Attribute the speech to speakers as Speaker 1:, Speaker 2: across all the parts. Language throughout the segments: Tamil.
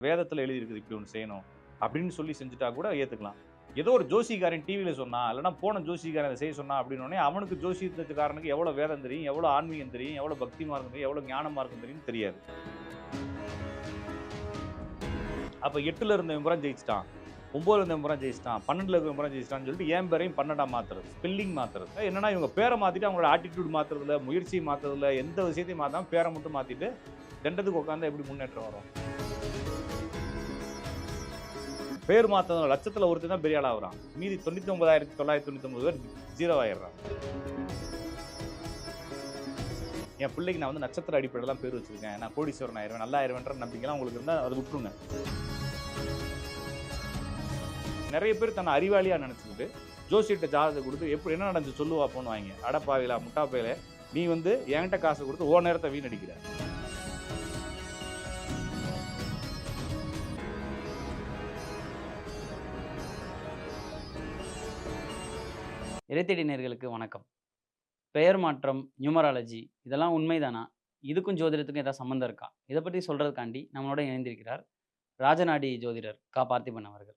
Speaker 1: வேதத்தில் எழுதியிருக்குது இப்படி ஒன்று செய்யணும் அப்படின்னு சொல்லி செஞ்சுட்டா கூட ஏற்றுக்கலாம் ஏதோ ஒரு ஜோசிகாரன் டிவியில் சொன்னா இல்லைனா போன ஜோசிகாரன் அதை செய்ய சொன்னா அப்படின்னோடனே அவனுக்கு ஜோசியத்துக்காரனுக்கு எவ்வளோ வேதம் தெரியும் எவ்வளோ ஆன்மீகம் தெரியும் எவ்வளோ பக்தி மார்க்கம் தெரியும் எவ்வளோ ஞான மார்க்கம் தெரியும் தெரியாது. அப்போ எட்டில் இருந்த விபரம் ஜெயிச்சிட்டான் ஒம்பதுல இருந்த முறை ஜெயிச்சிட்டான் பன்னெண்டுல இருந்த முறை ஜெயிச்சிட்டான்னு சொல்லிட்டு என் பேரையும் பன்னெண்டா மாத்துறது ஸ்பெல்லிங் மாத்துறது. என்னன்னா இவங்க பேரை மாத்திட்டு அவங்களோட ஆட்டிடியூட் மாத்துறதுல முயற்சியை மாத்துறதுல எந்த விஷயத்தையும் மாத்தாம பேரை மட்டும் மாத்திட்டு தண்டத்துக்கு உட்காந்து எப்படி முன்னேற்றம் வரும்? பேர் மாற்றம் லட்சத்தில் ஒருத்தர் தான் பெரிய ஆளா வரான் மீதி தொண்ணூற்றி ஒன்பதாயிரத்தி தொள்ளாயிரத்தி தொண்ணூற்றி ஒன்பது பேர் ஜீரோ ஆயிடுறான் என் பிள்ளைக்கு நான் வந்து நட்சத்திர அடிப்படையில் தான் பேர் வச்சிருக்கேன். நான் கோடீஸ்வரன் ஆயிருவேன் நல்லா ஆயிடுவேன்ற நம்பிக்கைலாம் உங்களுக்கு இருந்தால் அதை விட்டுருங்க. நிறைய பேர் தன்னை அறிவாளியாக நினச்சிக்கிட்டு ஜோசியிட்ட ஜாதகத்தை கொடுத்து எப்படி என்ன நடந்து சொல்லுவா போன்னு வாங்க. அடப்பாவிலா முட்டாப்பையில நீ வந்து என்கிட்ட காசு கொடுத்து ஓ நேரத்தை வீணடிக்கிற.
Speaker 2: இறைத்தேடி நேர்களுக்கு வணக்கம். பெயர் மாற்றம் நியூமராலஜி இதெல்லாம் உண்மைதானா? இதுக்கும் ஜோதிடத்துக்கும் ஏதாவது சம்மந்தம் இருக்கா? இதை பற்றி சொல்கிறதுக்காண்டி நம்மளோட இணைந்திருக்கிறார் ராஜநாடி ஜோதிடர் கா. பார்த்திபன் அவர்கள்.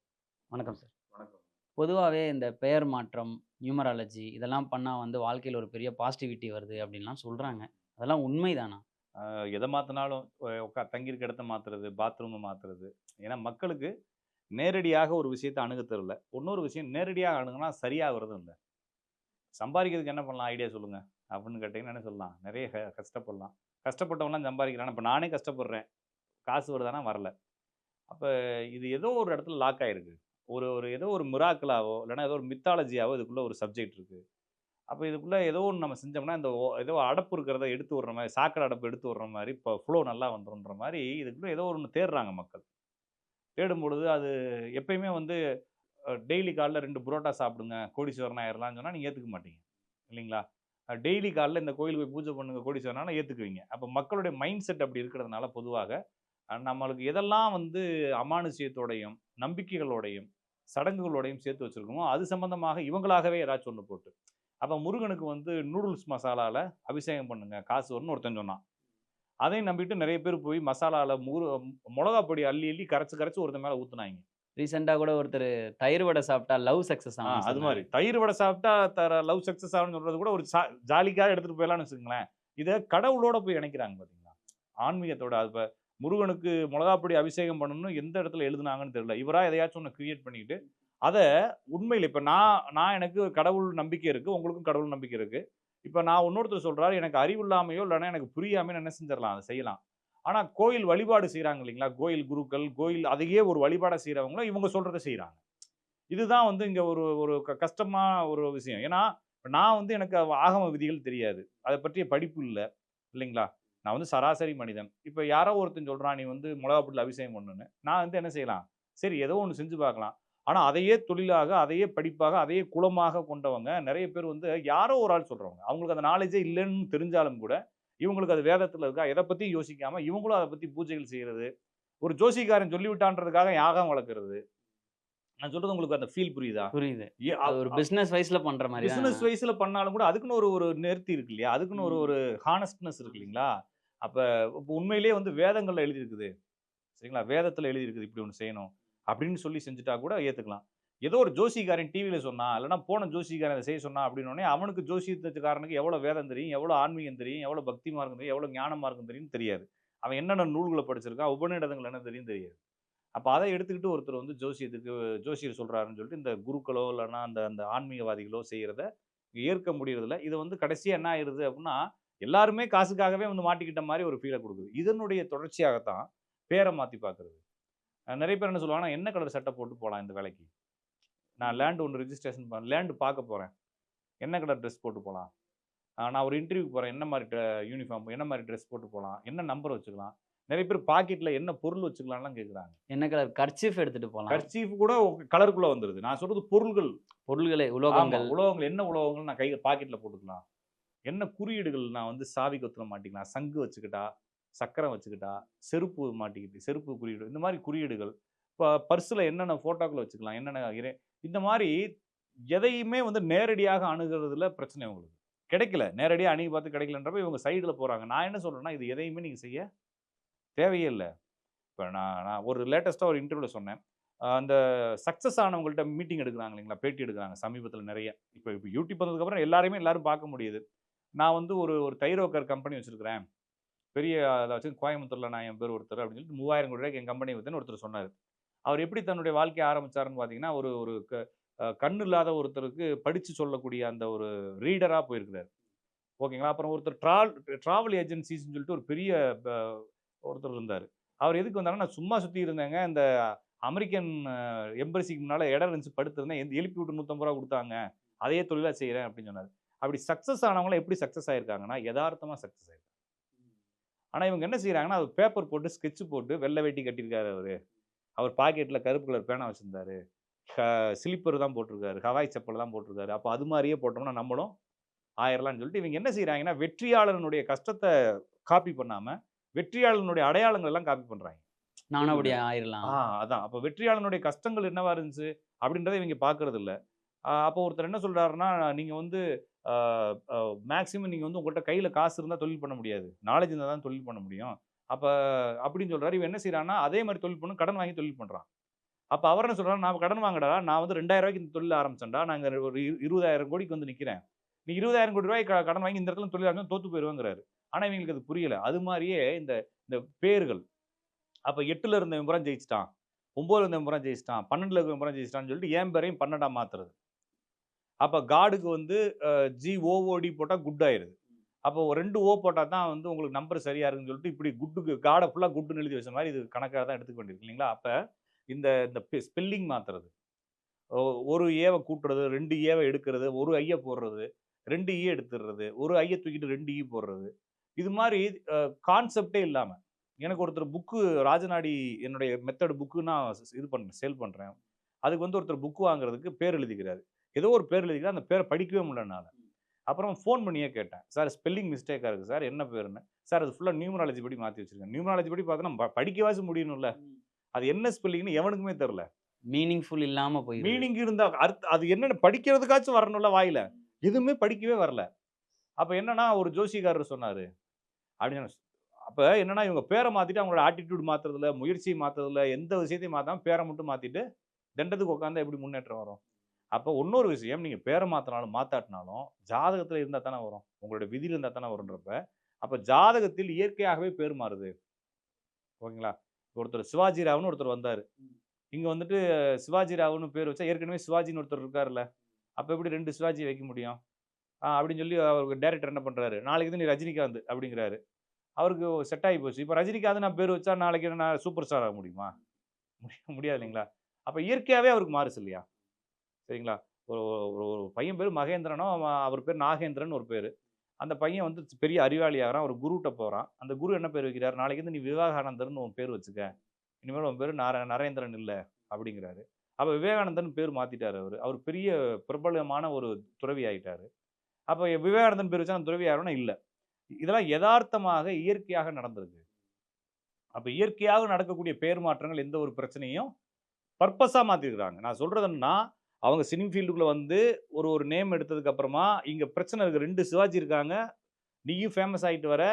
Speaker 2: வணக்கம் சார்.
Speaker 1: வணக்கம்.
Speaker 2: பொதுவாகவே இந்த பெயர் மாற்றம் நியூமராலஜி இதெல்லாம் பண்ணால் வந்து வாழ்க்கையில் ஒரு பெரிய பாசிட்டிவிட்டி வருது அப்படின்லாம் சொல்கிறாங்க அதெல்லாம் உண்மைதானா?
Speaker 1: எதை மாற்றினாலும் உட்கா தங்கியிருக்க இடத்த மாற்றுறது பாத்ரூமை மாற்றுறது ஏன்னா மக்களுக்கு நேரடியாக ஒரு விஷயத்தை அணுக தெரியல. இன்னொரு விஷயம் நேரடியாக அணுகுனா சரியாகிறதும் இல்லை. சம்பாதிக்கிறதுக்கு என்ன பண்ணலாம்? ஐடியா சொல்லுங்கள் அப்படின்னு கேட்டிங்கன்னா என்ன சொல்லலாம்? நிறைய கஷ்டப்படலாம். கஷ்டப்பட்டவங்களாம் சம்பாதிக்கிறான் இப்போ நானே கஷ்டப்படுறேன். காசு வருதானா? வரல. அப்போ இது ஏதோ ஒரு இடத்துல லாக் ஆகிருக்கு ஒரு ஒரு ஏதோ ஒரு மிராக்கலாவோ இல்லைன்னா ஏதோ ஒரு மித்தாலஜியாவோ இதுக்குள்ளே ஒரு சப்ஜெக்ட் இருக்குது அப்போ இதுக்குள்ளே ஏதோ ஒன்று நம்ம செஞ்சோம்னா இந்த ஓ- ஏதோ அடப்பு இருக்கிறத எடுத்து விடுற மாதிரி சாக்கடை அடப்பு எடுத்து விடுற மாதிரி இப்போ ஃப்ளோ நல்லா வந்துருன்ற மாதிரி இதுக்குள்ளே ஏதோ ஒன்று தேடுறாங்க மக்கள். தேடும் பொழுது அது எப்பயுமே வந்து டெய்லி காலைல ரெண்டு புரோட்டா சாப்பிடுங்க கோடீஸ்வரன் ஆயிரலாம்னு சொன்னால் நீங்கள் ஏற்றுக்க மாட்டீங்க இல்லைங்களா? டெய்லி காலைல இந்த கோயிலுக்கு போய் பூஜை பண்ணுங்க கோடீஸ்வரனால ஏற்றுக்குவீங்க அப்போ மக்களுடைய மைண்ட் செட் அப்படி இருக்கிறதுனால பொதுவாக நம்மளுக்கு எதெல்லாம் வந்து அமானுஷியத்தோடையும் நம்பிக்கைகளோடையும் சடங்குகளோடையும் சேர்த்து வச்சிருக்கோமோ அது சம்மந்தமாக இவங்களாகவே ஏதாச்சும் ஒன்று போட்டு அப்போ முருகனுக்கு வந்து நூடுல்ஸ் மசாலாவில் அபிஷேகம் பண்ணுங்க காசு வரும்னு ஒருத்தன் சொன்னான். அதையும் நம்பிட்டு நிறைய பேர் போய் மசாலாவில் முரு மிளகா பொடி அள்ளி அள்ளி கரைச்சி கரைச்சி ஒருத்தன் மேலே ஊற்றுனாங்க
Speaker 2: ரீசெண்டாக கூட ஒருத்தர் தயிர் வடை சாப்பிட்டா லவ் சக்ஸஸ்
Speaker 1: ஆ, அது மாதிரி. தயிர் வடை சாப்பிட்டா தர லவ் சக்ஸஸ் ஆகும்னு சொல்றது கூட ஒரு சா- ஜாலிக்காக எடுத்துட்டு போயிடலாம்னு வச்சுக்கோங்களேன். இதை கடவுளோட போய் இணைக்கிறாங்க பார்த்தீங்களா ஆன்மீகத்தோட அது இப்போ முருகனுக்கு மிளகாப்பொடி அபிஷேகம் பண்ணணும்னு எந்த இடத்துல எழுதுனாங்கன்னு தெரியல. இவரா எதையாச்சும் ஒன்று கிரியேட் பண்ணிக்கிட்டு அதை உண்மையில் இப்போ நான் நான் எனக்கு கடவுள் நம்பிக்கை இருக்கு உங்களுக்கும் கடவுள் நம்பிக்கை இருக்கு. இப்போ நான் இன்னொருத்தர் சொல்றாரு எனக்கு அறிவு இல்லாமையோ இல்லைன்னா எனக்கு புரியாமையோ என்ன செஞ்சிடலாம் அதை செய்யலாம். ஆனால் கோயில் வழிபாடு செய்கிறாங்க இல்லைங்களா? கோயில் குருக்கள் கோயில் அதையே ஒரு வழிபாடை செய்கிறவங்களும் இவங்க சொல்கிறத செய்கிறாங்க இதுதான் வந்து இங்கே ஒரு ஒரு க- கஷ்டமான ஒரு விஷயம். ஏன்னா நான் வந்து எனக்கு ஆகம விதிகள் தெரியாது. அதை பற்றிய படிப்பு இல்லை இல்லைங்களா? நான் வந்து சராசரி மனிதன். இப்போ யாரோ ஒருத்தன் சொல்கிறான் நீ வந்து மிளகா பொடியில் அபிஷேகம் பண்ணுன்னு. நான் வந்து என்ன செய்யலாம்? சரி ஏதோ ஒன்று செஞ்சு பார்க்கலாம். ஆனால் அதையே தொழிலாக அதையே படிப்பாக அதையே குலமாக கொண்டவங்க நிறைய பேர் வந்து யாரோ ஒரு ஆள் சொல்கிறவங்க அவங்களுக்கு அந்த நாலேஜே இல்லைன்னு தெரிஞ்சாலும் கூட இவங்களுக்கு அது வேதத்துல இருக்கா? எதை பத்தியும் யோசிக்காம இவங்களும் அதை பத்தி பூஜைகள் செய்யறது. ஒரு ஜோசிக்காரன் சொல்லிவிட்டான்றதுக்காக யாகம் வளர்க்கறது. நான் சொல்றது உங்களுக்கு அந்த ஃபீல் புரியுதா?
Speaker 2: புரியுது. ஒரு பிஸ்னஸ் வைஸ்ல பண்ற மாதிரி
Speaker 1: பிசினஸ் வைஸ்ல பண்ணாலும் கூட அதுக்குன்னு ஒரு ஒரு நேர்த்தி இருக்கு இல்லையா? அதுக்குன்னு ஒரு. ஒரு ஹானஸ்ட்னஸ் இருக்கு இல்லைங்களா? அப்ப உண்மையிலேயே வந்து வேதங்கள்ல எழுதி இருக்குது சரிங்களா? வேதத்துல எழுதி இருக்குது இப்படி ஒன்று செய்யணும். அப்படின்னு சொல்லி செஞ்சுட்டா கூட ஏத்துக்கலாம். ஏதோ ஒரு ஜோசிகாரன் டிவியில் சொன்னா இல்லைனா போன ஜோசிகாரன் அதை செய்ய சொன்னா அப்படின்னு அவனுக்கு ஜோசியத்துக்காரனுக்கு எவ்வளோ வேதம் தெரியும் எவ்வளோ ஆன்மீகம் தெரியும் எவ்வளோ பக்தி மார்க்கம் தெரியும் எவ்வளோ ஞான மார்க்கம் தெரியும் தெரியாது. அவன் என்னென்ன நூல்களை படிச்சிருக்கான் உபநிடதங்கள் என்ன தெரியும் தெரியாது. அப்போ அதை எடுத்துக்கிட்டு ஒருத்தர் வந்து ஜோசியத்துக்கு ஜோசியர் சொல்கிறாருன்னு சொல்லிட்டு இந்த குருக்களோ இல்லைன்னா அந்த அந்த ஆன்மீகவாதிகளோ செய்கிறத ஏற்க முடியறதில்ல. இது வந்து கடைசியாக என்ன ஆயிருது அப்படின்னா எல்லாருமே காசுக்காகவே வந்து மாட்டிக்கிட்ட மாதிரி ஒரு ஃபீலை கொடுக்குது. இதனுடைய தொடர்ச்சியாகத்தான் பேரை மாற்றி பார்க்குறது. நிறைய பேர் என்ன சொல்லுவாங்கன்னா என்ன கலர் சட்டை போட்டு போகலாம் இந்த வேலைக்கு? நான் லேண்ட் ஒன்று ரிஜிஸ்ட்ரேஷன் பண்ண லேண்டு பார்க்க போறேன். என்ன கலர் ட்ரெஸ் போட்டு போகலாம் நான் ஒரு இன்டர்வியூக்கு போறேன். என்ன மாதிரி யூனிஃபார்ம் என்ன மாதிரி ட்ரெஸ் போட்டு போகலாம் என்ன நம்பர் வச்சுக்கலாம்? நிறைய பேர் பாக்கெட்ல என்ன பொருள் வச்சுக்கலாம்லாம் கேட்குறாங்க
Speaker 2: என்ன கலர் கர்ச்சீஃப் எடுத்துட்டு போகலாம்
Speaker 1: கர்ச்சீஃப் கூட கலருக்குள்ள வந்துருது. நான் சொல்றது பொருள்கள்.
Speaker 2: பொருள்களை உலோகங்கள்.
Speaker 1: உலோகங்கள். என்ன உலோகங்கள்? நான் கை பாக்கெட்ல போட்டுக்கலாம். என்ன குறியீடுகள் நான் வந்து சாவி கொத்துல மாட்டிக்கலாம்? சங்கு வச்சுக்கிட்டா சக்கரம் வச்சுக்கிட்டா செருப்பு மாட்டிக்கிட்டு செருப்பு குறியீடு இந்த மாதிரி குறியீடுகள். இப்போ பர்ஸில் என்னென்ன ஃபோட்டோக்கள் வச்சுக்கலாம்? என்னென்ன இந்த மாதிரி எதையுமே வந்து நேரடியாக அணுகிறதுல பிரச்சனை உங்களுக்கு. கிடைக்கல. நேரடியாக அணுகி பார்த்து கிடைக்கலன்றப்ப இவங்க சைடில் போகிறாங்க நான் என்ன சொல்கிறேன்னா இது எதையுமே நீங்கள் செய்ய தேவையே இல்லை. இப்போ நான் நான் ஒரு லேட்டஸ்ட்டாக ஒரு இன்டர்வியூவில் சொன்னேன். அந்த சக்ஸஸ் ஆனவங்கள்ட்ட மீட்டிங் எடுக்கிறாங்க இல்லைங்களா? பேட்டி எடுக்கிறாங்க சமீபத்தில் நிறைய. இப்போ இப்போ யூடியூப் வந்ததுக்கப்புறம் எல்லாருமே எல்லாரும் பார்க்க முடியுது. நான் வந்து ஒரு ஒரு தைரோக்கர் கம்பெனி வச்சுருக்கிறேன். பெரிய அதாச்சும் கோயம்புத்தூரில் நான் என் பேர் ஒருத்தர் அப்படின்னு சொல்லிட்டு மூவாயிரம் கோடி ரூபாய்க்கு என் கம்பெனி வித்துன்னு ஒருத்தர் சொன்னார். அவர் எப்படி தன்னுடைய வாழ்க்கையை ஆரம்பிச்சாருன்னு பார்த்தீங்கன்னா ஒரு ஒரு க கண் இல்லாத ஒருத்தருக்கு படித்து சொல்லக்கூடிய அந்த ஒரு ரீடராக போயிருக்கிறார். ஓகேங்களா? அப்புறம் ஒருத்தர் ட்ராவல் ட்ராவல் ஏஜென்சிஸ்ன்னு சொல்லிட்டு ஒரு பெரிய ப- ஒருத்தர் இருந்தார். அவர் எதுக்கு வந்தாருன்னா நான் சும்மா சுற்றி இருந்தேங்க. இந்த அமெரிக்கன் எம்பரசிக்கு முன்னால் இடம் இருந்துச்சு படுத்திருந்தேன். எந்த எழுப்பி விட்டு நூற்றம்பது ரூபா கொடுத்தாங்க. அதையே தொழிலாக செய்கிறேன் அப்படின்னு சொன்னார். அப்படி சக்ஸஸ் ஆனவங்களாம் எப்படி சக்ஸஸ் ஆயிருக்காங்கன்னா யதார்த்தமாக சக்ஸஸ் ஆயிருக்காங்க. ஆனால் இவங்க என்ன செய்கிறாங்கன்னா அது பேப்பர் போட்டு ஸ்கெட்ச் போட்டு வெள்ளை வேட்டி கட்டியிருக்காரு அவர். அவர் பாக்கெட்டில் கருப்பு கலர் பேனா வச்சுருந்தாரு. ஸ்லிப்பர் தான் போட்டிருக்காரு. ஹவாய் செப்பல் தான் போட்டிருக்காரு. அப்போ அது மாதிரியே போட்டோம்னா நம்மளும் ஆயிரலாம்னு சொல்லிட்டு இவங்க என்ன செய்கிறாங்கன்னா வெற்றியாளனுடைய கஷ்டத்தை காப்பி பண்ணாமல் வெற்றியாளனுடைய அடையாளங்கள் எல்லாம் காப்பி பண்ணுறாங்க
Speaker 2: நானும் அப்படி ஆயிரலாம்.
Speaker 1: ஆ அதான். அப்போ வெற்றியாளனுடைய கஷ்டங்கள் என்னவா இருந்துச்சு? அப்படின்றத இவங்க பார்க்கறது இல்ல. அப்போ ஒருத்தர் என்ன சொல்றாருன்னா நீங்க வந்து மேக்சிமம் நீங்க வந்து உங்கள்கிட்ட கையில காசு இருந்தால் தொழில் பண்ண முடியாது. நாலேஜ் இருந்தால் தான் தொழில் பண்ண முடியும். அப்போ அப்படின்னு சொல்கிறாரு இவன் என்ன செய்கிறான்னா அதே மாதிரி தொழில் பண்ணு கடன் வாங்கி தொழில் பண்ணுறான் அப்போ அவர் என்ன சொல்கிறான் நான் கடன் வாங்கடா நான் வந்து ரெண்டாயிரம் ரூபாய்க்கு இந்த தொழில் ஆரம்பிச்சேன்டா நாங்கள் ஒரு இரு- இருபதாயிரம் கோடிக்கு வந்து நிற்கிறேன் நீ இருபதாயிரம் கோடி ரூபாய் கடன் வாங்கி இந்த இடத்துல தொழில் ஆரம்பிச்சு தோற்று போயிடுவாங்கிறாரு ஆனால் இவங்களுக்கு அது புரியலை. அது மாதிரியே இந்த இந்த பேர்கள். அப்போ எட்டில் இருந்த முறை ஜெயிச்சிட்டான். ஒம்போதுல இருந்த முறை ஜெயிச்சிட்டான். பன்னெண்டில் இருந்த முறை ஜெயிச்சிட்டான்னு சொல்லிட்டு ஏன் பேரையும் பன்னெண்டாக மாற்றுறது அப்போ காடுக்கு வந்து ஜி ஓஓடி போட்டால் குட் ஆயிடுது. அப்போ ஒரு ரெண்டு ஓ போட்டால் தான் வந்து உங்களுக்கு நம்பர் சரியாக இருக்குன்னு சொல்லிட்டு இப்படி குட்டுக்கு காடை ஃபுல்லாக குட்டுன்னு எழுதி வச்ச மாதிரி இது கணக்காக தான் எடுத்துக்க வேண்டியிருக்கு இல்லைங்களா? அப்போ இந்த இந்த ஸ்பெல்லிங் மாத்துறது ஒரு ஏவை கூட்டுறது ரெண்டு ஏவை எடுக்கிறது ஒரு ஐயை போடுறது ரெண்டு ஈ எடுத்துடுறது ஒரு ஐயை தூக்கிட்டு ரெண்டு ஈ போடுறது இது மாதிரி கான்செப்டே இல்லாமல் எனக்கு ஒருத்தர் புக்கு ராஜநாடி என்னுடைய மெத்தடு புக்கு நான் இது பண்ணுறேன் சேல் பண்ணுறேன் அதுக்கு வந்து ஒருத்தர் புக்கு வாங்குறதுக்கு பேர் எழுதிக்கிறாரு. ஏதோ ஒரு பேர் எழுதிக்கிறார் அந்த பேரை படிக்கவே முடியலனால அப்புறம் ஃபோன் பண்ணியே கேட்டேன். சார் ஸ்பெல்லிங் மிஸ்டேக்காக இருக்குது சார். என்ன பேருன்னு? சார் அது ஃபுல்லாக நியூமராலஜி படி மாற்றி வச்சிருக்கேன். நியூமராலஜி படி பார்த்தோன்னா படிக்கவாச்சும் முடியணும்ல. அது என்ன ஸ்பெல்லிங்னு எவனுக்குமே தெரில
Speaker 2: மீனிங்ஃபுல் இல்லாம போயிருக்கு
Speaker 1: மீனிங் இருந்தா அர்த்த அது என்னன்னு படிக்கிறதுக்காச்சும் வரணும்ல வாயில. எதுவுமே படிக்கவே வரல. அப்ப என்னன்னா ஒரு ஜோசிகாரர் சொன்னாரு. அப்படின்னு அப்ப என்னன்னா இவங்க பேரை மாத்திட்டு அவங்களோட ஆட்டிடியூட் மாத்துறதுல முயற்சியை மாத்துறதுல எந்த விஷயத்தையும் மாத்தாம பேரை மட்டும் மாத்திட்டு தண்டத்துக்கு உட்காந்தா எப்படி முன்னேற்றம் வரும்? அப்போ இன்னொரு விஷயம் நீங்கள் பேரை மாற்றினாலும் மாத்தாட்டினாலும் ஜாதகத்தில் இருந்தால் தானே வரும். உங்களோட விதியில் இருந்தால் தானே வரும்ன்றப்ப அப்போ ஜாதகத்தில் இயற்கையாகவே பேர் மாறுது. ஓகேங்களா? ஒருத்தர் சிவாஜி ராவ்னு ஒருத்தர் வந்தார். இங்கே வந்துட்டு சிவாஜி ராவ்னு பேர் வச்சா ஏற்கனவே சிவாஜின்னு ஒருத்தர் இருக்கார்ல அப்போ எப்படி ரெண்டு சிவாஜி வைக்க முடியும்? அப்படின்னு சொல்லி அவருக்கு டேரக்டர் என்ன பண்ணுறாரு நாளைக்கு தான் நீ ரஜினிகாந்த் அப்படிங்கிறாரு. அவருக்கு செட் ஆகி போச்சு. இப்போ ரஜினிகாந்த் நான் பேர் வச்சா நாளைக்கு நான் சூப்பர் ஸ்டார் ஆக முடியுமா? முடிய- முடியாது இல்லைங்களா? அப்போ இயற்கையாகவே அவருக்கு மாறுச்சு இல்லையா? சரிங்களா? ஒரு ஒரு ஒரு பையன் பேர் மகேந்திரனோ அவர் பேர் நாகேந்திரன் ஒரு பேர். அந்த பையன் வந்து பெரிய அறிவாளி ஆகிறான் ஒரு குருகிட்ட போகிறான் அந்த குரு என்ன பேர் வைக்கிறார்? நாளைக்கு வந்து நீ விவேகானந்தர்னு உன் பேர் வச்சுக்க. இனிமேல் உன் பேர் நார நரேந்திரன் இல்லை அப்படிங்கிறாரு. அப்போ விவேகானந்தன் பேர் மாற்றிட்டார் அவர். அவர் பெரிய பிரபலமான ஒரு துறவி ஆகிட்டார் அப்போ விவேகானந்தன் பேர் வச்சா அந்த துறவி ஆகிறோன்னா இல்லை. இதெல்லாம் யதார்த்தமாக இயற்கையாக நடந்திருக்கு. அப்போ இயற்கையாக நடக்கக்கூடிய பேர் மாற்றங்கள் எந்த ஒரு பிரச்சனையும் பர்பஸாக மாற்றிருக்கிறாங்க நான் சொல்கிறதுன்னா அவங்க சினிம் ஃபீல்டுக்குள்ளே வந்து ஒரு ஒரு நேம் எடுத்ததுக்கு அப்புறமா இங்கே பிரச்சனை இருக்குது ரெண்டு சிவாஜி இருக்காங்க. நீயும் ஃபேமஸ் ஆகிட்டு வர.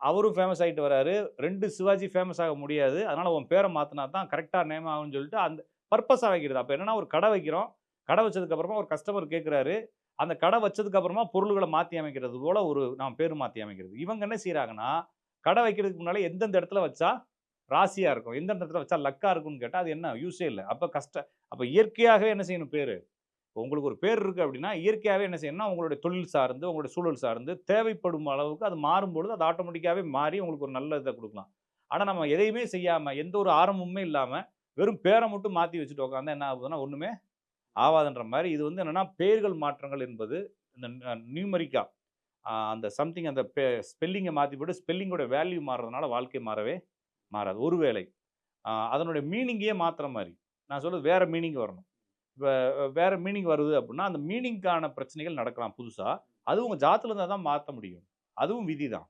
Speaker 1: அவரும் ஃபேமஸ் ஆகிட்டு வராரு. ரெண்டு சிவாஜி ஃபேமஸ் ஆக முடியாது. அதனால் உன் பேரை மாற்றினா தான் கரெக்டாக நேம் ஆகும்னு சொல்லிட்டு அந்த பர்பஸாக வைக்கிறது. அப்போ என்னன்னா ஒரு கடை வைக்கிறோம். கடை வச்சதுக்கப்புறமா ஒரு கஸ்டமர் கேட்குறாரு அந்த கடை வச்சதுக்கப்புறமா பொருள்களை மாற்றி அமைக்கிறது போல் ஒரு நான் பேர் மாற்றி அமைக்கிறது. இவங்க என்ன செய்கிறாங்கன்னா கடை வைக்கிறதுக்கு முன்னாலே எந்தெந்த இடத்துல வச்சா ராசியாக இருக்கும். எந்தெந்த இடத்துல வச்சா லக்காக இருக்கும்னு கேட்டால் அது என்ன? யூஸே இல்லை. அப்போ கஷ்ட அப்போ இயற்கையாகவே என்ன செய்யணும் பேர்? இப்போ உங்களுக்கு ஒரு பேர் இருக்குது அப்படின்னா இயற்கையாகவே என்ன செய்யணும்னா உங்களுடைய தொழில் சார்ந்து உங்களுடைய சூழல் சார்ந்து தேவைப்படும் அளவுக்கு அது மாறும்பொழுது அது ஆட்டோமேட்டிக்காகவே மாறி உங்களுக்கு ஒரு நல்ல இதை கொடுக்கலாம். ஆனால் நம்ம எதையுமே செய்யாமல் எந்த ஒரு ஆரம்பமுமே இல்லாமல் வெறும் பேரை மட்டும் மாற்றி வச்சுட்டு உட்காந்தா என்ன ஆகுதுன்னா ஒன்றுமே ஆவாதுன்ற மாதிரி இது வந்து என்னென்னா பேர்கள் மாற்றங்கள் என்பது இந்த நியூமரிக்கா அந்த சம்திங் அந்த ஸ்பெல்லிங்கை மாற்றி போட்டு ஸ்பெல்லிங்கோட வேல்யூ மாறுறதுனால வாழ்க்கை மாறவே மாறாது. ஒருவேளை அதனுடைய மீனிங்கே மாற்றுற மாதிரி. நான் சொல்கிறது வேறு மீனிங் வரணும். இப்போ வேறு மீனிங் வருது அப்படின்னா அந்த மீனிங்க்கான பிரச்சனைகள் நடக்கலாம் புதுசாக அதுவும் உங்கள் ஜாத்துல இருந்தால் தான் மாற்ற முடியும். அதுவும் விதி தான்.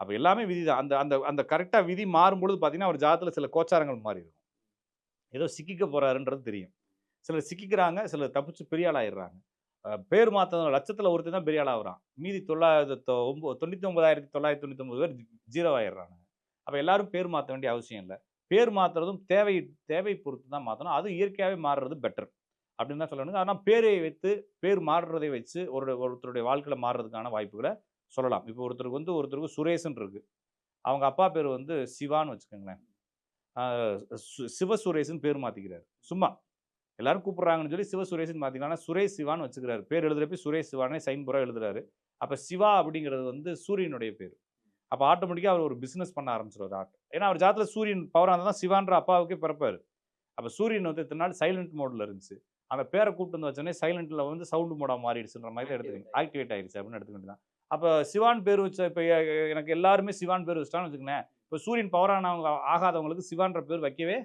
Speaker 1: அப்போ எல்லாமே விதி தான். அந்த அந்த அந்த கரெக்டாக விதி மாறும்பொழுது பார்த்தீங்கன்னா அவர் ஜாதத்தில் சில கோச்சாரங்கள் மாறி இருக்கும். ஏதோ சிக்கிக்க போகிறாருன்றது தெரியும். சிலர் சிக்கிக்கிறாங்க சிலர் தப்பிச்சு பெரிய ஆளாயிடுறாங்க பேர் மாற்ற லட்சத்தில் ஒருத்தர் தான் பெரிய ஆளாகிறான் மீதி தொள்ளாயிரத்து ஒம்பது தொண்ணூற்றி ஒன்பதாயிரத்தி தொள்ளாயிரத்தி தொண்ணூற்றி ஒம்பது பேர் ஜீரோ ஆயிடுறாங்க அப்போ எல்லாரும் பேர் மாற்ற வேண்டிய அவசியம் இல்லை. பேர் மாற்றுறதும் தேவை தேவை பொறுத்து தான் மாற்றணும் அது இயற்கையாகவே மாறுறது பெட்டர் அப்படின்னு தான் சொல்லணும். ஆனால் பேரை வைத்து பேர் மாறுறதை வச்சு ஒரு ஒருத்தருடைய வாழ்க்கையில் மாறுறதுக்கான வாய்ப்புகளை சொல்லலாம். இப்போ ஒருத்தருக்கு வந்து ஒருத்தருக்கு சுரேஷன் இருக்குது அவங்க அப்பா பேர் வந்து சிவான்னு வச்சுக்கோங்களேன். சிவ சுரேஷன் பேர் மாற்றிக்கிறார் சும்மா. எல்லாரும் கூப்பிட்றாங்கன்னு சொல்லி சிவ சுரேஷன் மாற்றிக்கலாம் சுரேஷ் சிவான்னு வச்சுக்கிறாரு. பேர் எழுதுறப்ப சுரேஷ் சிவானே சைன் புறா எழுதுறாரு. அப்போ சிவா அப்படிங்கிறது வந்து சூரியனுடைய பேர். அப்போ ஆட்டோமேட்டிக்காக அவர் ஒரு பிஸ்னஸ் பண்ண ஆரம்பிச்சிருவார் ஆட் ஏன்னா அவர் ஜாதத்தில் சூரியன் பவராக இருந்தால் தான் சிவான்ற அப்பாவுக்கே பிறப்பாரு. அப்போ சூரியன் வந்து இத்தனை நாள் சைலண்ட் மோடில் இருந்துச்சு. அந்த பேரை கூப்பிட்டு வந்து வச்சோடனே சைலண்ட்டில் வந்து சவுண்டு மோடாக மாறிடுச்சுன்ற மாதிரி தான் எடுத்துக்கணும். ஆக்டிவேட் ஆயிடுச்சு. அப்படின்னு எடுத்துக்க வேண்டியதான் அப்போ சிவான் பேர் வச்ச இப்போ எனக்கு எல்லாருமே சிவான் பேர் வச்சிட்டான்னு வச்சுக்கோங்களேன். இப்போ சூரியன் பவரானவங்க ஆகாதவங்களுக்கு சிவான்ற பேர் வைக்கவே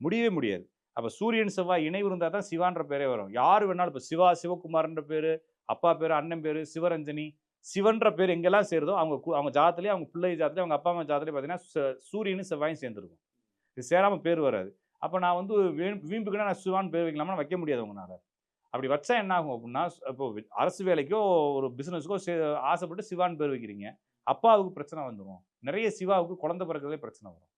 Speaker 1: முடியவே முடியாது. அப்போ சூரியன் செவ்வாய் இணைவு இருந்தால் தான் சிவான்ற பேரே வரும். யார் வேணாலும் இப்போ சிவா சிவகுமார்ன்ற பேர் அப்பா பேர் அண்ணன் பேர் சிவரஞ்சனி சிவன்ற பேர் எங்கெல்லாம் சேருதோ அவங்க கு- அவங்க ஜாதத்துலேயே அவங்க பிள்ளை ஜாதத்துலேயே அவங்க அப்பா அம்மா ஜாதத்துலேயே பார்த்தீங்கன்னா சு- சூரியனும் செவ்வாயும் சேர்ந்துருக்கும். இது சேராமல் பேர் வராது. அப்போ நான் வந்து வீம்புக்குன்னா நான் சிவான் பேர் வைக்கலாமா வைக்க முடியாது உங்களால் அப்படி வச்சா என்ன ஆகும் அப்படின்னா இப்போ அரசு வேலைக்கோ ஒரு பிஸ்னஸ்க்கோ ஆசைப்பட்டு சிவான் பேர் வைக்கிறீங்க. அப்பாவுக்கு பிரச்சனை வந்துடும் நிறைய சிவாவுக்கு குழந்தை பிறக்கிறதே பிரச்சனை வரும்.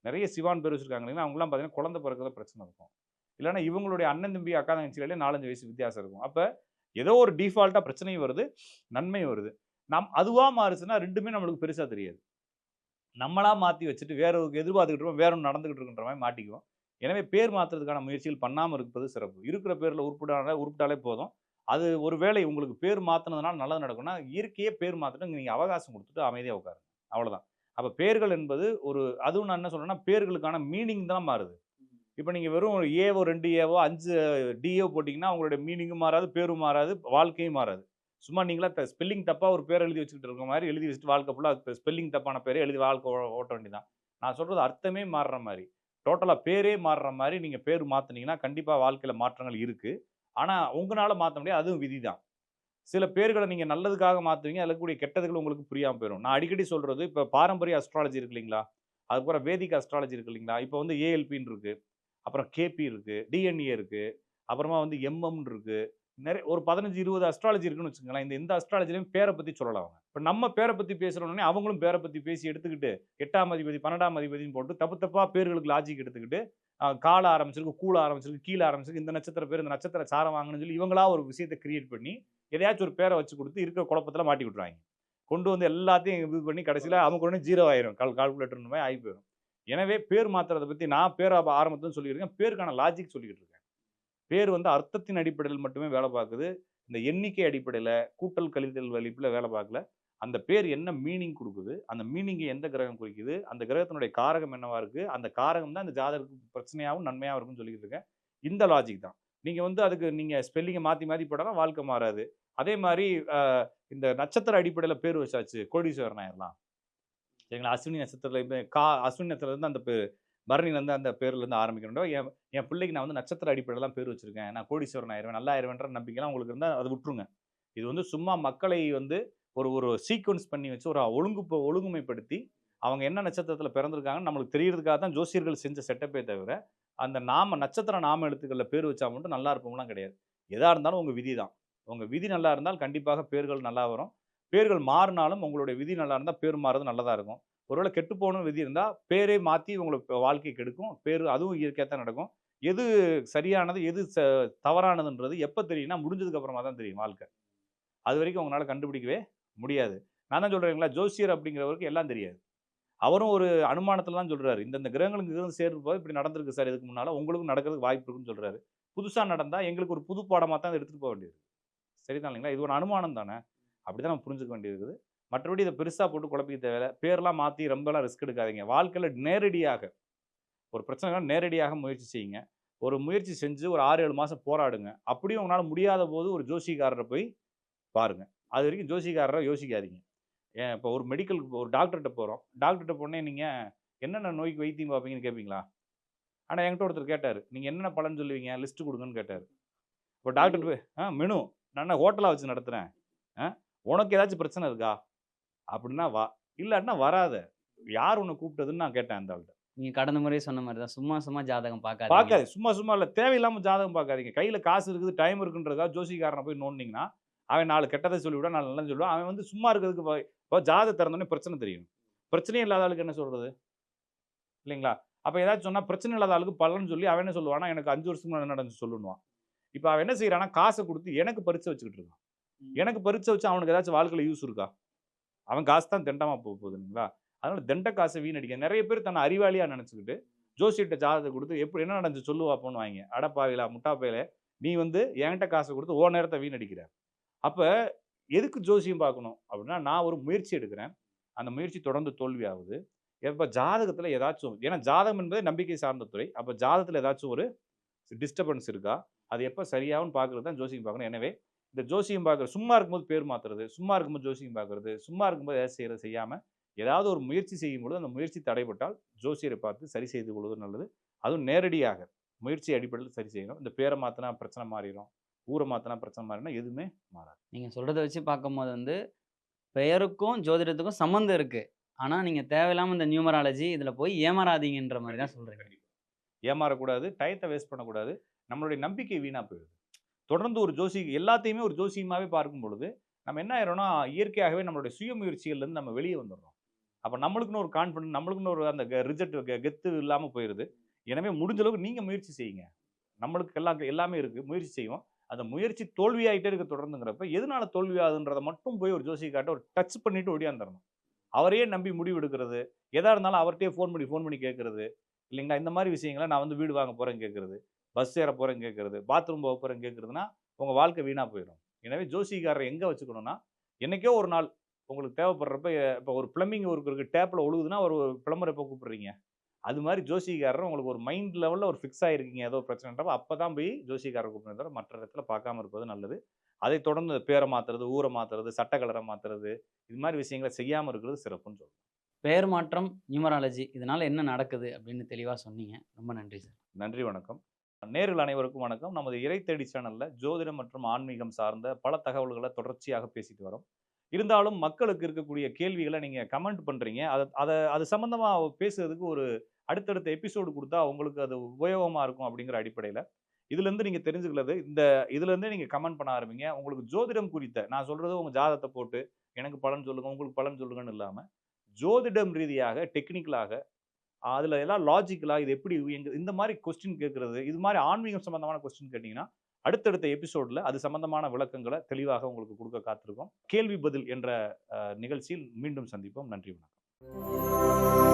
Speaker 1: நிறைய சிவான் பேர் வச்சுருக்காங்க இல்லைங்களா? அவங்களாம் பார்த்தீங்கன்னா குழந்தை பிறக்கிறத பிரச்சனை இருக்கும். இல்லைன்னா இவங்களுடைய அண்ணன் தம்பி அக்கா தங்கச்சிகளே நாலஞ்சு வயசு வித்தியாசம் இருக்கும். அப்போ ஏதோ ஒரு டிஃபால்ட்டாக பிரச்சனையும் வருது நன்மையும் வருது. நம் அதுவாக மாறுச்சுன்னா ரெண்டுமே நம்மளுக்கு பெருசாக தெரியாது. நம்மளாக மாற்றி வச்சுட்டு வேற ஒரு எதிர்பார்த்துக்கிட்டு இருப்போம் வேற ஒன்று நடந்துக்கிட்டு இருக்கின்ற மாதிரி மாட்டிக்குவோம். எனவே பேர் மாற்றுறதுக்கான முயற்சிகள் பண்ணாமல் இருப்பது சிறப்பு. இருக்கிற பேரில் உருப்பிடால உருப்பிட்டாலே போதும். அது ஒரு வேளை உங்களுக்கு பேர் மாற்றினதுனால நல்லது நடக்கும்னா இயற்கையே பேர் மாற்றிட்டு நீங்கள் அவகாசம் கொடுத்துட்டு அமைதியாக உட்காருங்க. அவ்வளோதான் அப்போ பேர்கள் என்பது ஒரு அதுவும் நான் என்ன சொல்கிறேன்னா பேர்களுக்கான மீனிங் தான் மாறுது. இப்போ நீங்கள் வெறும் ஒரு ஏவோ ரெண்டு ஏவோ அஞ்சு டிஏ போட்டிங்கன்னா அவங்களோட மீனிங்கும் மாறாது பேரும் மாறாது வாழ்க்கையும் மாறாது. சும்மா நீங்களா ஸ்பெல்லிங் தப்பாக ஒரு பேர் எழுதி வச்சுக்கிட்டு இருக்க மாதிரி எழுதி வச்சுட்டு வாழ்க்கை ஃபுல்லாக ஸ்பெல்லிங் தப்பான பேரே எழுதி வாழ்க்கை ஓட்ட வேண்டியதான் நான் சொல்கிறது அர்த்தமே மாறுற மாதிரி. டோட்டலாக பேரே மாறுற மாதிரி நீங்கள் பேர் மாற்றினீங்கன்னா கண்டிப்பாக வாழ்க்கையில் மாற்றங்கள் இருக்குது ஆனால் உங்களால் மாற்ற முடியாது அதுவும் விதி தான் சில பேர்களை நீங்கள் நல்லதுக்காக மாற்றுவீங்க அதில் கூடிய கெட்டதுகள் உங்களுக்கு புரியாமல் போயிடும் நான் அடிக்கடி சொல்கிறது இப்போ பாரம்பரிய அஸ்ட்ராலஜி இருக்கு இல்லைங்களா? அதுக்கப்புறம் வேதிக் அஸ்ட்ராலஜி இருக்கு இல்லைங்களா? இப்போ வந்து ஏஎல்பின்னு இருக்குது அப்புறம் கேபி இருக்குது டிஎன்ஏ இருக்குது அப்புறமா வந்து எம்எம் இருக்குது நிறைய ஒரு பதினஞ்சு இருபது அஸ்ட்ராலஜி இருக்குன்னு வச்சுக்கோங்களேன். இந்த எந்த அஸ்ட்ராலஜிலையும் பேரை பற்றி சொல்லலாம் அவங்க. இப்போ நம்ம பேரை பற்றி பேசுகிறோன்னே அவங்களும் பேரை பற்றி பேசி எடுத்துக்கிட்டு எட்டாம் அதிபதி பன்னெண்டாம் அதிபதினு போட்டு தப்பு தப்பாக பேர்களுக்கு லாஜிக் எடுத்துக்கிட்டு காலை கால ஆரம்பிச்சிருக்கு கூழ ஆரம்பிச்சிருக்கு கீழே ஆரம்பிச்சிருக்கு இந்த நட்சத்திர பேர் இந்த நட்சத்திர சாரம் வாங்கணும்னு சொல்லி இவங்களா ஒரு விஷயத்தை கிரியேட் பண்ணி எதையாச்சும் ஒரு பேரை வச்சு கொடுத்து இருக்கிற குழப்பத்தில் மாட்டி விட்ருவாங்க கொண்டு வந்து எல்லாத்தையும் இது பண்ணி கடைசியில் அவங்க உடனே ஜீரோ ஆயிரும். கால் கால்குலேட்டர் மாதிரி ஆகி போயிடும் எனவே பேர் மாத்துறதை பற்றி நான் பேர் ஆரம்பத்தில் சொல்லியிருக்கேன். பேருக்கான லாஜிக் சொல்லிக்கிட்டு இருக்கேன். பேர் வந்து அர்த்தத்தின் அடிப்படையில் மட்டுமே வேலை பார்க்குது. இந்த எண்ணிக்கை அடிப்படையில் கூட்டல் கழித்தல் வலிப்பில் வேலை பார்க்கல. அந்த பேர் என்ன மீனிங் கொடுக்குது? அந்த மீனிங்கை எந்த கிரகம் குறிக்குது? அந்த கிரகத்தினுடைய காரகம் என்னவா இருக்குது அந்த காரகம் தான் இந்த ஜாதகத்துக்கு பிரச்சனையாகவும் நன்மையாகவும் இருக்கும்னு சொல்லிக்கிட்டு இருக்கேன். இந்த லாஜிக் தான். நீங்கள் வந்து அதுக்கு நீங்கள் ஸ்பெல்லிங்கை மாற்றி மாற்றி போட்டாலும் வாழ்க்கை மாறாது. அதே மாதிரி இந்த நட்சத்திர அடிப்படையில் பேர் வச்சாச்சு. கோடீஸ்வரன் ஆயிரலாம் சரிங்களா? அஸ்வினி நட்சத்திரத்தில் இப்போ கா அஸ்வினி நட்சத்திரத்துலேருந்து அந்த பேர் பரணிலேருந்து அந்த பேர்லேருந்து ஆரம்பிக்கணும் என் என் பிள்ளைக்கு நான் வந்து நட்சத்திர அடிப்படையில் தான் பேர் வச்சிருக்கேன். நான் கோடீஸ்வரன் ஆயிடுவேன் நல்லா ஆயிடுவேன்ற நம்பிக்கைலாம் உங்களுக்கு இருந்தால் அதை விட்டுருங்க. இது வந்து சும்மா மக்களை வந்து ஒரு ஒரு சீக்வன்ஸ் பண்ணி வச்சு ஒரு ஒழுங்கு ஒழுங்குமைப்படுத்தி அவங்க என்ன நட்சத்திரத்தில் பிறந்திருக்காங்கன்னு நம்மளுக்கு தெரியறதுக்காக தான் ஜோசியர்கள் செஞ்ச செட்டப்பே தவிர அந்த நாம நட்சத்திர நாம எழுத்துக்களில் பேர் வச்சா மட்டும் நல்லா இருப்போம்லாம் கிடையாது. எதாக இருந்தாலும் உங்கள் விதி தான். உங்கள் விதி நல்லா இருந்தால் கண்டிப்பாக பேர்கள் நல்லா வரும். பேர்கள் மாறினாலும் உங்களுடைய விதி நல்லா இருந்தால் பேர் மாறுறது நல்லதாக இருக்கும். ஒருவேளை கெட்டு போகணும்னு விதி இருந்தால் பேரே மாற்றி உங்களுக்கு வாழ்க்கை கெடுக்கும். பேர் அதுவும் இயற்கையாக தான் நடக்கும். எது சரியானது எது ச தவறானதுன்றது எப்போ தெரியும்னா முடிஞ்சதுக்கு அப்புறமா தான் தெரியும் வாழ்க்கை. அது வரைக்கும் உங்களால் கண்டுபிடிக்கவே முடியாது. நான் தான் சொல்கிறீங்களா ஜோசியர் அப்படிங்கிறவருக்கு எல்லாம் தெரியாது. அவரும் ஒரு அனுமானத்தில் தான் சொல்கிறாரு இந்தந்த கிரகங்களுக்கு இருந்து சேர்ந்து இப்படி நடந்திருக்கு சார் இதுக்கு முன்னால் உங்களுக்கும் நடக்கிறதுக்கு வாய்ப்பு இருக்குன்னு சொல்கிறாரு புதுசாக நடந்தால் எங்களுக்கு ஒரு புது பாடமாக தான் எடுத்துகிட்டு போக வேண்டியது சரிதான் இல்லைங்களா? இது ஒரு அனுமானம் தானே? அப்படி தான் நம்ம புரிஞ்சுக்க வேண்டியது இருக்குது மற்றபடி இதை பெருசாக போட்டு குழப்பிக்க தேவையில்ல. பேர்லாம் மாற்றி ரொம்பலாம் ரிஸ்க் எடுக்காதீங்க. வாழ்க்கையில் நேரடியாக ஒரு பிரச்சனைனா நேரடியாக முயற்சி செய்யுங்க. ஒரு முயற்சி செஞ்சு ஒரு ஆறு ஏழு மாதம் போராடுங்க. அப்படியும் உங்களால் முடியாத போது ஒரு ஜோசிகாரரை போய் பாருங்க. அது வரைக்கும் ஜோசிகாரரை யோசிக்காதீங்க. ஏன் இப்போ ஒரு மெடிக்கல் ஒரு டாக்டர்கிட்ட போகிறோம் டாக்டர்கிட்ட போனே நீங்கள் என்னென்ன நோய்க்கு வைத்தியம் பார்ப்பீங்கன்னு கேட்பீங்களா ஆனால் என்கிட்ட ஒருத்தர் கேட்டார். நீங்கள் என்னென்ன பலன் சொல்லுவீங்க? லிஸ்ட்டு கொடுங்கன்னு கேட்டார். இப்போ டாக்டர் போய் ஆ மெனு. நான் ஹோட்டலாக வச்சு நடத்துகிறேன் ஆ உனக்கு ஏதாச்சும் பிரச்சனை இருக்கா? அப்படின்னா வா. இல்லாட்டினா வராத. யார் உன்னை கூப்பிட்டதுன்னு நான் கேட்டேன் அந்த ஆள்கிட்ட.
Speaker 2: நீங்க கடந்த முறை சொன்ன மாதிரி தான். சும்மா சும்மா ஜாதகம் பார்க்காதீங்க.
Speaker 1: பார்க்காது சும்மா சும்மா இல்லை. தேவையில்லாமல் ஜாதகம் பார்க்காதீங்க. கையில் காசு இருக்குது டைம் இருக்குன்றதா ஜோசிக்காரனை போய் நோண்டிங்கன்னா அவன் நாலு கெட்டதை சொல்லிவிடுவான் நாலு நல்லது சொல்லுவான் அவன் வந்து சும்மா இருக்கிறதுக்கு இப்போ ஜாதகம் திறந்தோடனே பிரச்சனை தெரியும். பிரச்சனையே இல்லாத ஆளுக்கு என்ன சொல்றது? இல்லைங்களா? அப்போ ஏதாச்சும் சொன்னா பிரச்சனை இல்லாத ஆளுக்கு பலன்னு சொல்லி அவன் என்ன சொல்லுவானா எனக்கு அஞ்சு வருஷத்துக்கு முன்னாடி நடந்துச்சு? சொல்லுவான் இப்போ அவன் என்ன செய்யறான்னா காசை கொடுத்து எனக்கு பரிச்சை வச்சுக்கிட்டு இருக்கான். எனக்கு பரிச்சை வச்சு அவனுக்கு ஏதாச்சும் வாழ்க்கையில் யூஸ் இருக்கா? அவன் காசு தான் திண்டமாக போக போகுதுங்களா அதனால திண்ட காசை வீணடிக்க நிறைய பேர் தன்னை அறிவாளியா நினச்சிக்கிட்டு ஜோசியிட்ட ஜாதகத்தை கொடுத்து எப்படி என்ன நடந்துச்சு சொல்லுவா போன்னு வாங்க. அடப்பாவிலா முட்டாப்பையில நீ வந்து என்கிட்ட காசை கொடுத்து ஓ நேரத்தை வீணடிக்கிற. அப்ப எதுக்கு ஜோசியம் பார்க்கணும்? அப்படின்னா நான் ஒரு முயற்சி எடுக்கிறேன். அந்த முயற்சி தொடர்ந்து தோல்வி ஆகுது எப்போ ஜாதகத்தில் ஏதாச்சும் ஏன்னா ஜாதகம் என்பது நம்பிக்கை சார்ந்த துறை. அப்போ ஜாதகத்தில் ஏதாச்சும் ஒரு டிஸ்டர்பன்ஸ் இருக்கா? அது எப்போ சரியாகும்னு பார்க்குறது தான் ஜோசியம் பார்க்கணும். எனவே இந்த ஜோசியம் பார்க்குறது சும்மா இருக்கும்போது பேர் மாத்துறது சும்மா இருக்கும்போது ஜோசியம் பார்க்குறது சும்மா இருக்கும்போது ஏதாவது செய்யறது செய்யாமல் ஏதாவது ஒரு முயற்சி செய்யும் பொழுது அந்த முயற்சி தடைப்பட்டால் ஜோசியரை பார்த்து சரி செய்து கொள்வது நல்லது. அதுவும் நேரடியாக முயற்சி அடிப்படையில் சரி செய்யணும். இந்த பேரை மாற்றினா பிரச்சனை மாறிடும் ஊரை மாற்றினா பிரச்சனை மாறினா எதுவுமே மாறாது.
Speaker 2: நீங்க சொல்றத வச்சு பார்க்கும்போது வந்து பெயருக்கும் ஜோதிடத்துக்கும் சம்மந்தம் இருக்கு. ஆனா நீங்க தேவையில்லாம இந்த நியூமராலஜி இதுல போய் ஏமாறாதீங்கன்ற மாதிரி தான் சொல்றீங்க.
Speaker 1: ஏமாறக்கூடாது டயத்தை வேஸ்ட் பண்ணக்கூடாது. நம்மளுடைய நம்பிக்கை வீணா போயிடுது. தொடர்ந்து ஒரு ஜோசி எல்லாத்தையுமே ஒரு ஜோசியமாகவே பார்க்கும் பொழுது நம்ம என்ன ஆயிரோம்னா இயற்கையாகவே நம்மளுடைய சுய முயற்சிகள்லேருந்து நம்ம வெளியே வந்துடுறோம். அப்போ நம்மளுக்குன்னு ஒரு கான்ஃபிடன்ஸ் நம்மளுக்குன்னு ஒரு அந்த ரிஜெக்ட் கெத்து இல்லாமல் போயிடுது எனவே முடிஞ்ச அளவுக்கு நீங்கள் முயற்சி செய்யுங்க. நம்மளுக்கு எல்லா எல்லாமே இருக்குது முயற்சி செய்வோம். அந்த முயற்சி தோல்வியாயிட்டே இருக்க தொடர்ந்துங்கிறப்ப எதனால தோல்வி ஆகுதுன்றதை மட்டும் போய் ஒரு ஜோசி காட்ட ஒரு டச் பண்ணிட்டு ஒடியாந்துடணும் அவரையே நம்பி முடிவு எடுக்கிறது எதாக இருந்தாலும் அவர்கிட்டயே ஃபோன் பண்ணி ஃபோன் பண்ணி கேட்குறது. இல்லைங்களா? இந்த மாதிரி விஷயங்களை நான் வந்து வீடு வாங்க போகிறேன் கேட்குறது. பஸ் ஏற போகிறேன் கேட்கறது பாத்ரூம் போக போகிறேன் கேட்கறதுனா உங்கள் வாழ்க்கை வீணாக போயிடும். எனவே ஜோசிக்காரரை எங்கே வச்சுக்கணும்னா என்னைக்கோ ஒரு நாள் உங்களுக்கு தேவைப்படுறப்ப இப்போ ஒரு பிளம்பிங் ஒர்க் இருக்குது டேப்பில் ஒழுகுதுன்னா ஒரு பிளம்பர் எப்போ கூப்பிடுறீங்க? அது மாதிரி ஜோசிக்காரர் உங்களுக்கு ஒரு மைண்ட் லெவலில் ஒரு ஃபிக்ஸ் ஆகிருக்கீங்க ஏதோ பிரச்சனைன்றப்ப அப்போ தான் போய் ஜோசிக்காரர் கூப்பிடுறத தவிர மற்ற இடத்துல பார்க்காம இருப்பது நல்லது. அதை தொடர்ந்து பேரை மாற்றுறது ஊரை மாற்றுறது சட்ட கலரை மாற்றுறது இது மாதிரி விஷயங்களை செய்யாமல் இருக்கிறது சிறப்புன்னு சொல்லுவோம்
Speaker 2: பெயர் மாற்றம் நியூமராலஜி இதனால என்ன நடக்குது அப்படின்னு தெளிவா சொன்னீங்க. ரொம்ப நன்றி சார்.
Speaker 1: நன்றி வணக்கம். நேர்கள் அனைவருக்கும் வணக்கம். நமது இறை தேடி சேனலில் ஜோதிடம் மற்றும் ஆன்மீகம் சார்ந்த பல தகவல்களை தொடர்ச்சியாக பேசிட்டு வரோம். இருந்தாலும் மக்களுக்கு இருக்கக்கூடிய கேள்விகளை நீங்கள் கமெண்ட் பண்ணுறீங்க அதை அதை அது சம்மந்தமாக பேசுறதுக்கு ஒரு அடுத்தடுத்த எபிசோடு கொடுத்தா உங்களுக்கு அது உபயோகமாக இருக்கும் அப்படிங்கிற அடிப்படையில். இதுலேருந்து நீங்கள் தெரிஞ்சுக்கிறது இந்த இதுலேருந்தே நீங்கள் கமெண்ட் பண்ண ஆரம்பிங்க. உங்களுக்கு ஜோதிடம் குறித்த நான் சொல்கிறது உங்கள் ஜாதகத்தை போட்டு எனக்கு பலன் சொல்லுங்கள் உங்களுக்கு பலன் சொல்லுங்கன்னு இல்லாமல் ஜோதிடம் ரீதியாக டெக்னிக்கலாக அதில் எல்லாம் லாஜிக்கலாக இது எப்படி எங்க இந்த மாதிரி கொஸ்டின் கேட்குறது இது மாதிரி ஆன்மீகம் சம்பந்தமான கொஸ்டின் கேட்டிங்கன்னா அடுத்தடுத்த எபிசோடில் அது சம்பந்தமான விளக்கங்களை தெளிவாக உங்களுக்கு கொடுக்க காத்திருக்கோம். கேள்வி பதில் என்ற நிகழ்ச்சியில் மீண்டும் சந்திப்போம். நன்றி வணக்கம்.